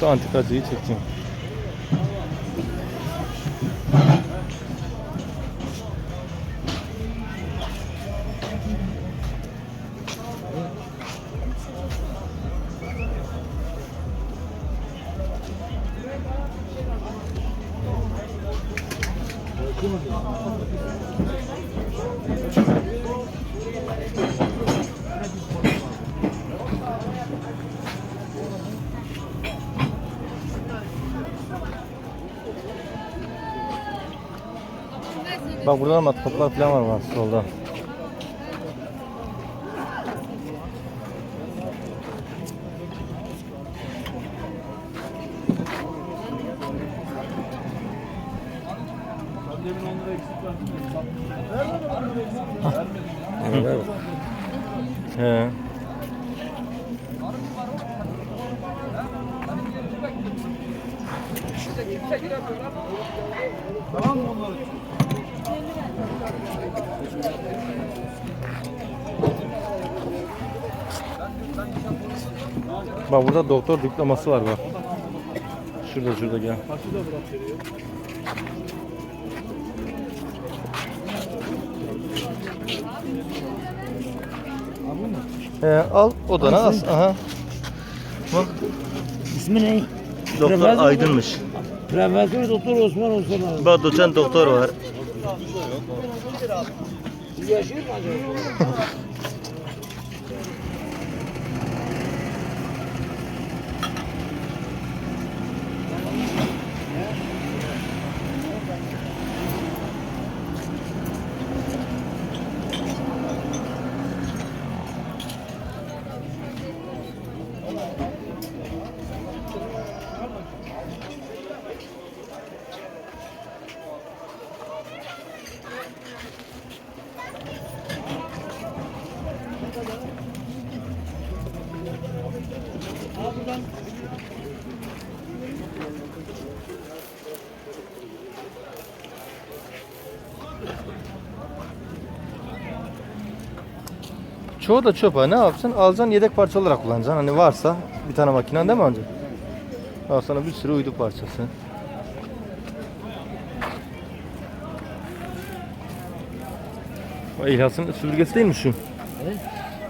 Şu antikacıyı çekeceğim. Bak burada matkaplar falan var bak solda. Burada doktor diploması var bak. Şurada şurada gel. He, al odana as. Aha. Bak İsmi ne? doktor Profesör? Aydınmış. Profesör Doktor Osman Osman abi. Bak doçent doktor var. Yaşıyor mu acaba? Çoğu da çöp ha. Ne yapacaksın? Alacaksın yedek parça olarak kullanacaksın. Hani varsa bir tane makinen değil mi önce? Al sana bir sürü uydu parçası. O İhlas'ın süpürgesi değil mi şu?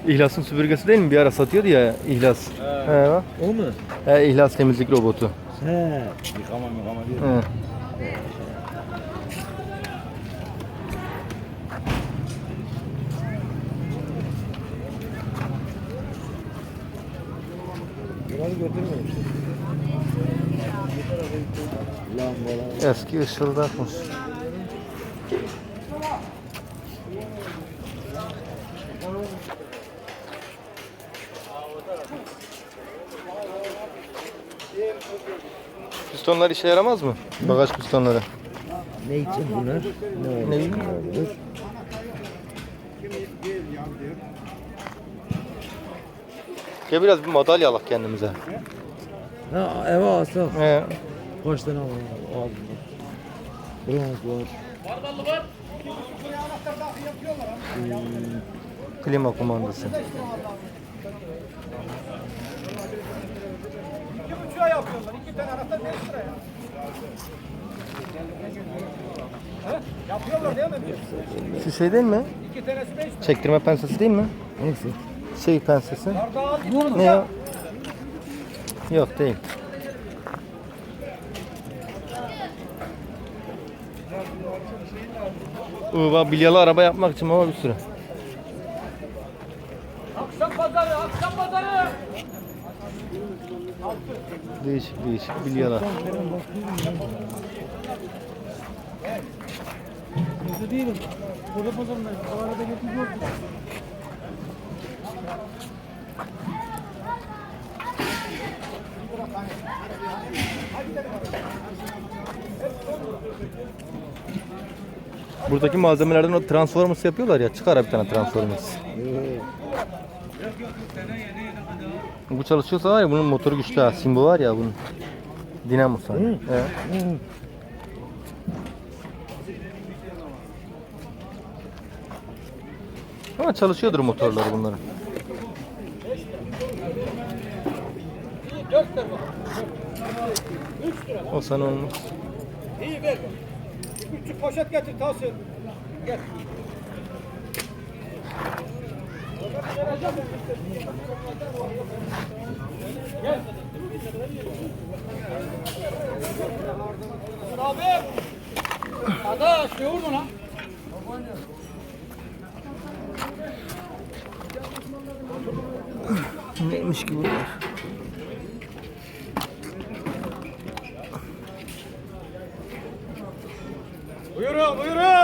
İhlas'ın süpürgesi değil mi? Bir ara satıyordu ya İhlas. He bak. O mu? He İhlas temizlik robotu. He. Yıkama yıkama diyor. He. Eski ışıldakmış. Pistonlar işe yaramaz mı? Bagaj pistonları. Ne için bunlar? Ne Ne? Ya biraz bir madalya alak kendimize. Ha eve alsak. He. Kaç tane alalım? Aldım. Bronz var. Klima kumandası. Şu şey değil mi? Çektirme pensesi değil mi? Hangisi? Şey pensesi. Ne ya? Yok değil. Bak bilyalı araba yapmak için ama bir sürü. Akşam pazarı, akşam pazarı. Değişik değişik bilyalar. Burada değilim. Burada pazarındayım. O arada getiriyor. Buradaki malzemelerden o Transformers yapıyorlar ya. Çıkar bir tane Transformers. Bu çalışıyorsa var ya bunun motoru güçlü ha. Simbo var ya bunun. Dinamosu. hani. He. Ama çalışıyordur motorları bunların. O sana olmaz. İyi ver. Küçük poşet getir Tahsin. Gel. Gel. Abi. Adaş yoğur mu lan? Neymiş ki bunlar? Buyurun buyurun.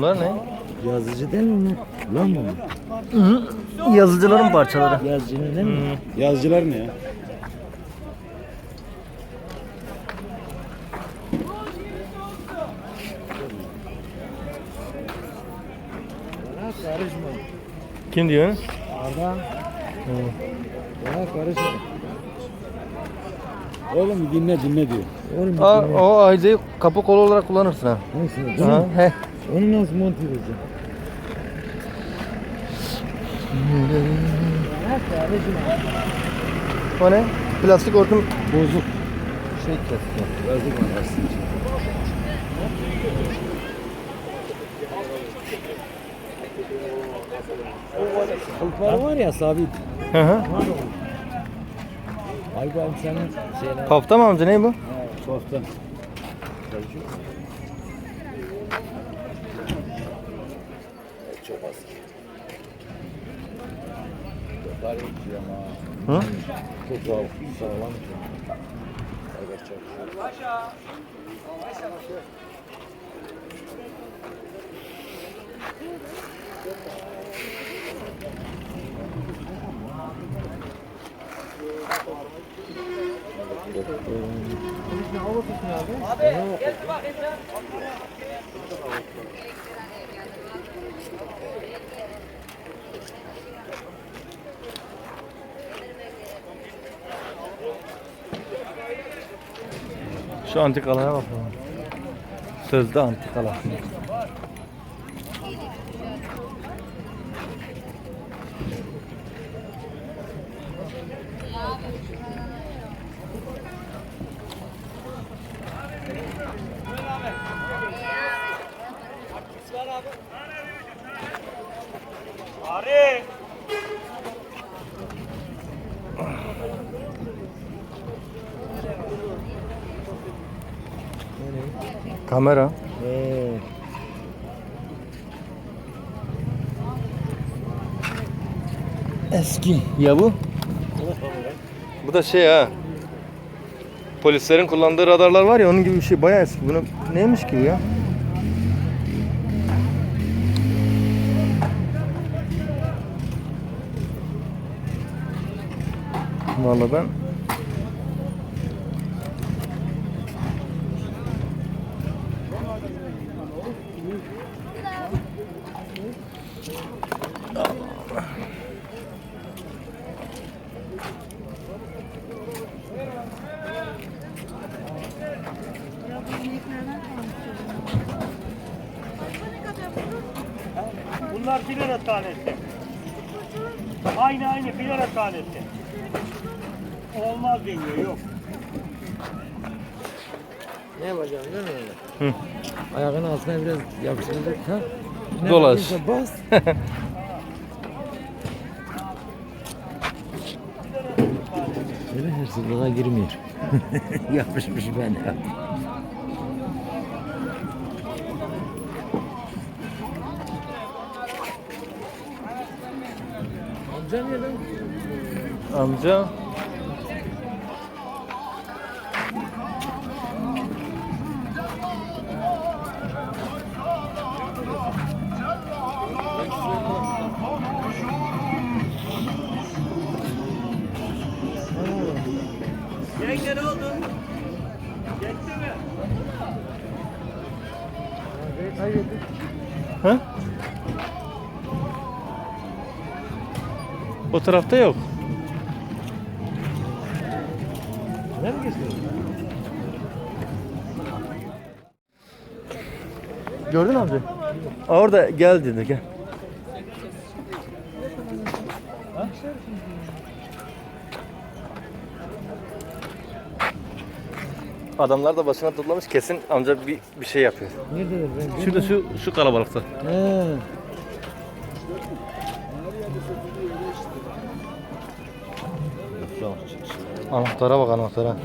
Bunlar ne? Yazıcı değil mi? Lan mı? Yazıcıların parçaları. Yazıcının değil mi? Yazıcılar ne ya? Kim diyor? Arda. Bana karışma. Oğlum dinle dinle diyor. Oğlum Aa, dinle. o ayzayı kapı kolu olarak kullanırsın ha. Mi? he. Onu nasıl monte edeceğim? O ne? Plastik hortum Bozuk. şey. Yazık var aslında. Kılıfları var ya sabit. Hı hı. Ay ben senin şeyler. Kafta mı amca ne bu? Kofta. Yapar ki ama. Hı? Çok sağlam. Sağlam ki. Evet çok güzel. Şu antikalara bakalım. Sözde antikalar. Kamera. Ee, Eski. Ya bu? Bu da şey ha. Polislerin kullandığı radarlar var ya onun gibi bir şey bayağı eski. Bunu neymiş ki bu ya? Vallahi ben Bunlar bir lira tanesi. Aynı aynı bir lira tanesi. Olmaz deniyor yok. ne yapacağım değil mi öyle? Hı. Ayağın altına biraz yapıştırdık ha. Ne Dolaş. Bas. Öyle hırsızlığa girmiyor. Yapışmış ben Amca O tarafta yok. Gördün? Aa, orada gel dedi gel. Adamlar da başına toplamış kesin amca bir, bir şey yapıyor. Nerededir ben? Şurada şu şu kalabalıkta. He. Anahtara bak anahtara.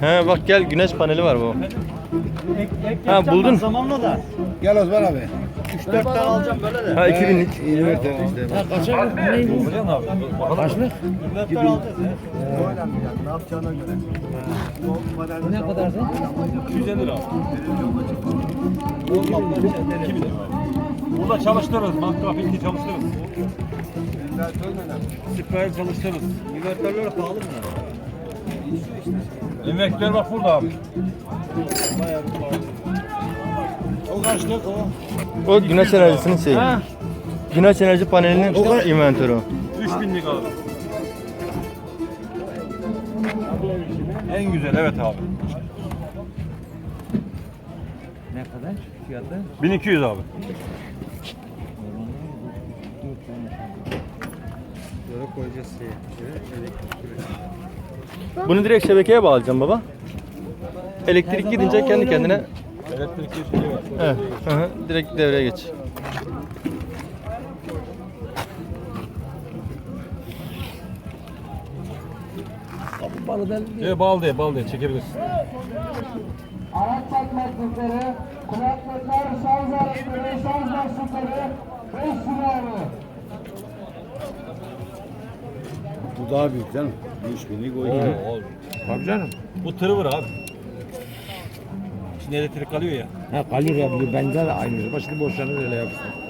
He bak gel güneş paneli var bu. Ha buldun. Zamanla da. Gel Osman abi. 3-4 tane alacağım böyle de. Ha 2000'lik. Üniversite işte. Ha kaça ne bu? Kaçlık? Inverter alacağız ya. Bu ne kadardı? 150 lira. Olmaz. 2000 lira. Burada çalıştırırız. Mantrafiki çalıştırırız. Süper çalıştırırız. Inverterler pahalı mı? Emekler bak burada abi. O kaçlık o? O güneş enerjisinin şeyi. Güneş enerji panelinin inventörü. o. 3000'lik abi. En güzel evet abi. Ne kadar fiyatı? 1200 abi. Bunu direkt şebekeye bağlayacağım baba. Elektrik gidince kendi kendine. Evet, hı hı, direkt devreye geç. Balı ben Evet bal diye bal diye çekebilirsin. Araç çakmaklıkları, kulaklıklar, şarj aletleri, şarj başlıkları 5 lira abi. Bu daha büyük canım. 3000'lik o iki. Tabii canım. Bu tırı var abi. Şimdi elektrik kalıyor ya. Ha kalır ya de aynı. Başını boşanır öyle yapsın.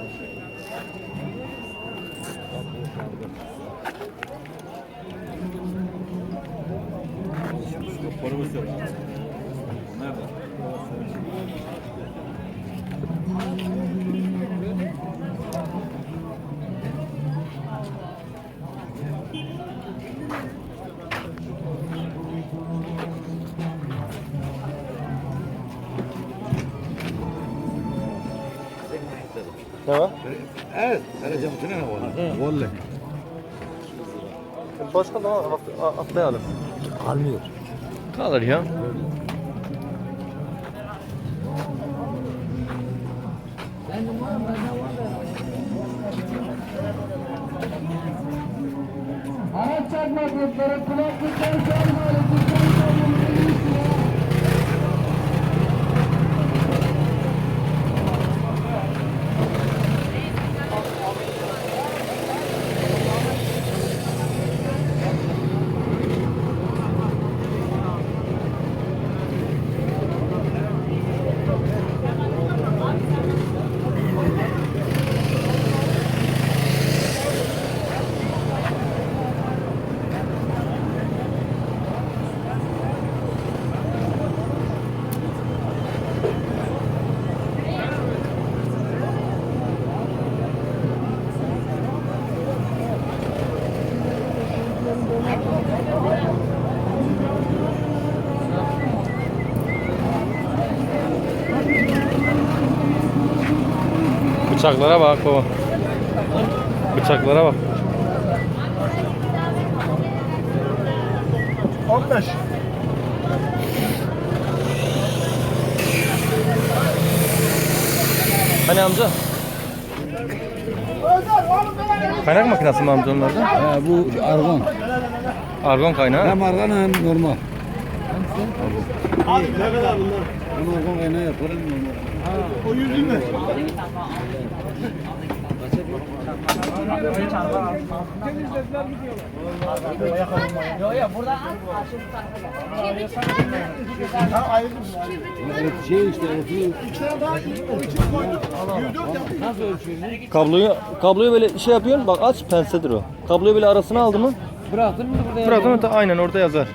Haftaya alır. Kalmıyor. Kalır ya. Araç çakmaklıkları, kulaklıklar, şarj aletleri, Bıçaklara bak baba. Bıçaklara bak. 15. Hani amca? Kaynak makinesi mi amca onlarda? Ha, bu argon. Argon kaynağı. Hem argon hem normal. Abi ne kadar bunlar? Hem argon kaynağı yaparım normal. O 120. Evet, şey işte evet, Kabloyu kabloyu böyle şey yapıyorsun. Bak aç pensedir o. Kabloyu böyle arasına aldı mı? Bıraktın mı burada? Bıraktın mı? Aynen orada yazar.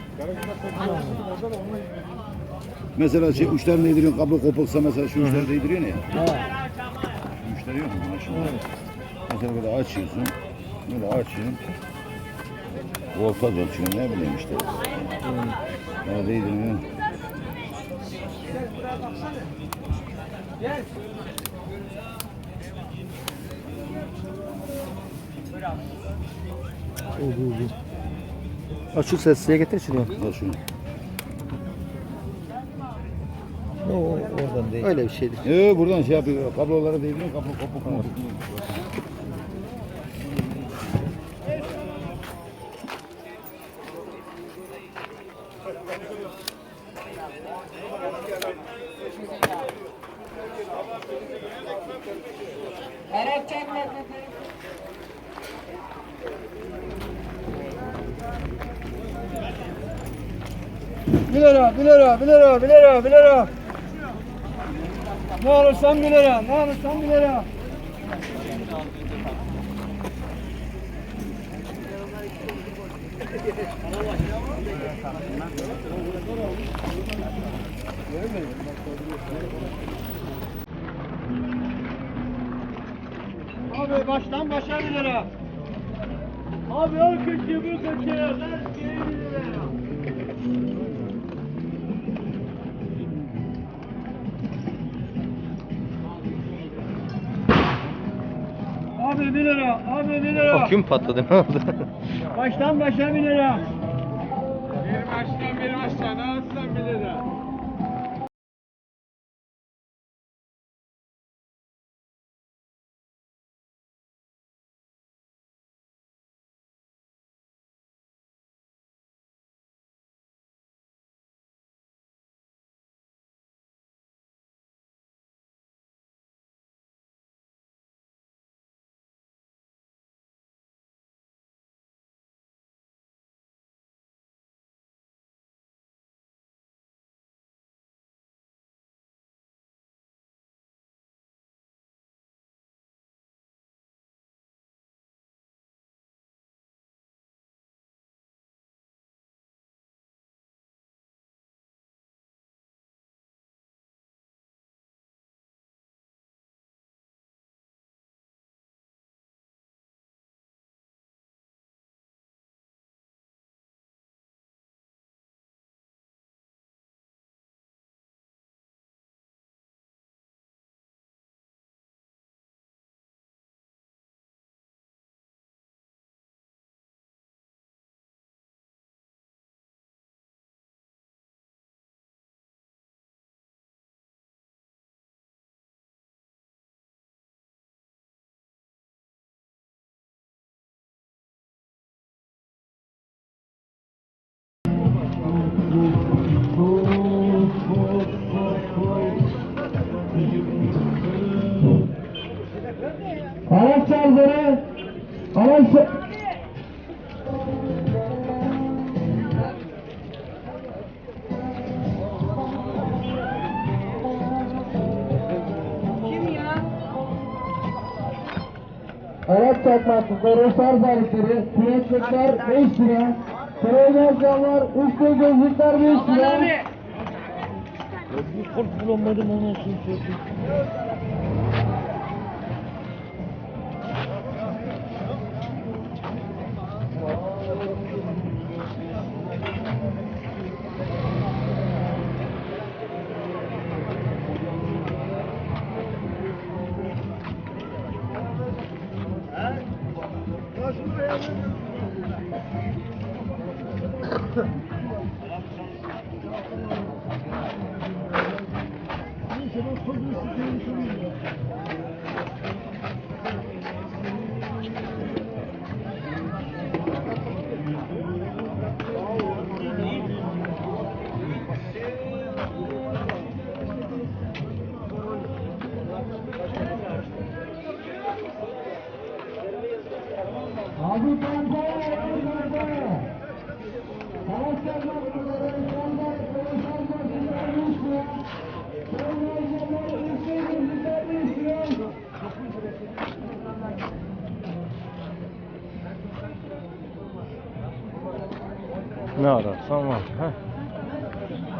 Mesela şey uçlarını değdiriyorsun, kablo kopuksa mesela şu uçları değdiriyorsun ya. Uçları yok mu? Maşallah. Mesela böyle açıyorsun, böyle açıyorsun. Voltaj ölçüyorsun, ne bileyim işte. Böyle değdiriyorsun. Aç şu sesliye getir şuraya. Al şunu. Oradan değil. Öyle bir şeydi. Ee, buradan şey yapıyor, kablolara değdiriyorsun, kablo kopuk mu? 1 lira, 1 lira, 1 lira, 1 lira, 1 lira. Ne alırsan 1 lira, ne alırsan 1 lira. Abi baştan başa 1 lira. Abi o kötü bu kötü. 1 lira, abi 1 lira. Aküm patladı ne oldu? Baştan başa 1 lira. Bir baştan bir baştan, alsan Araç çarpmaklıkları, şarj aletleri, kulaklıklar 5 lira. Camlar, üstte gözlükler 5 lira. Abi Sen o kodusu değil mi?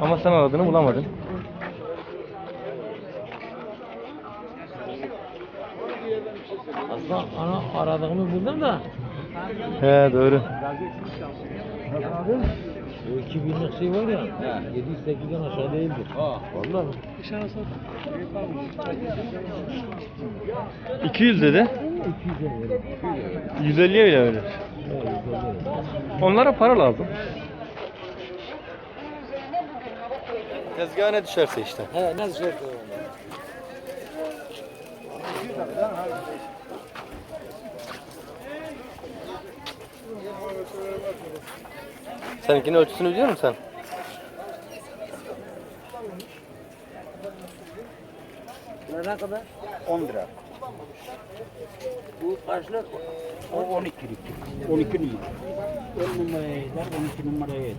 Ama sen aradığını bulamadın. Aslında ana aradığımı buldum da. He doğru. O 2000'lik şey var ya. 700-800'den aşağı değildir. Ha. Vallahi. 200 dedi. 150'ye bile verir. Onlara para lazım. Tezgaha ne düşerse işte. He nasıl şey Seninkinin ölçüsünü biliyor musun sen? Ne kadar? 10 lira. Bu kaçlar? O 12'lik. 12 numara. 10 numaraya eder, 12 numaraya.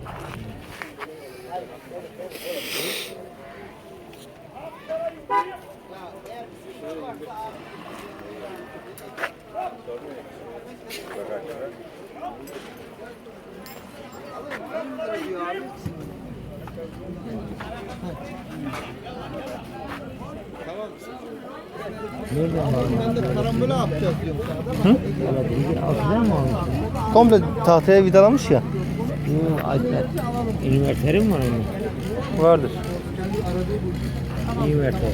Komple tahtaya vidalamış ya. Alper. Üniversiteli mi var onun? Vardır. Üniversite.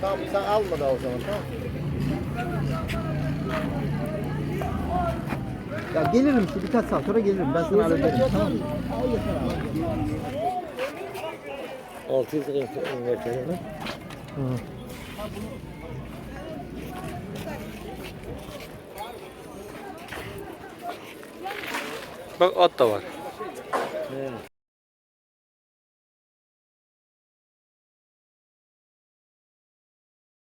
Tamam sen alma da o zaman tamam Ya gelirim işte birkaç saat sonra gelirim ben sana hallederim tamam mı? 600 lira üniversiteli mi? Bak at da var.